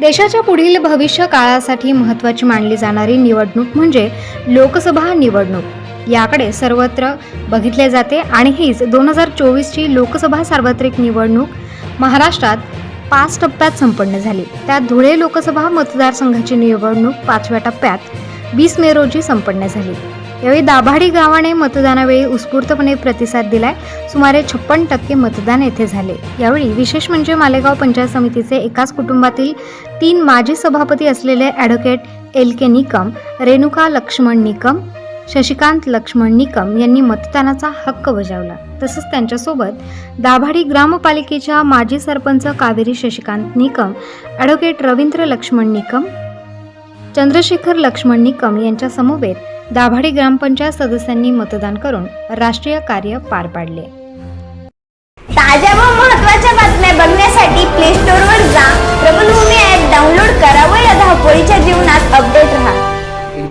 देशाच्या पुढील भविष्य काळासाठी महत्त्वाची मानली जाणारी निवडणूक म्हणजे लोकसभा निवडणूक. याकडे सर्वत्र बघितले जाते आणि हीच दोन हजार चोवीसची लोकसभा सार्वत्रिक निवडणूक महाराष्ट्रात पाच टप्प्यात संपन्न झाली. त्यात धुळे लोकसभा मतदारसंघाची निवडणूक पाचव्या टप्प्यात वीस मे रोजी संपन्न झाली. यावेळी दाभाडी गावाने मतदानावेळी उत्स्फूर्तपणे प्रतिसाद दिलाय. सुमारे छप्पन टक्के मतदान येथे झाले. यावेळी विशेष म्हणजे मालेगाव पंचायत समितीचे एकाच कुटुंबातील तीन माजी सभापती असलेले advocate L K Nikam Renuka Laxman Nikam Shashikant Laxman Nikam यांनी मतदानाचा हक्क बजावला. तसंच त्यांच्यासोबत दाभाडी ग्रामपालिकेच्या माजी सरपंच कावेरी शशिकांत निकम ॲडव्होकेट रवींद्र लक्ष्मण निकम चंद्रशेखर लक्ष्मण निकम यांच्या समवेत दाभाडी ग्रामपंचायत सदस्यांनी मतदान करून राष्ट्रीय कार्य पार पाडले. ताज्या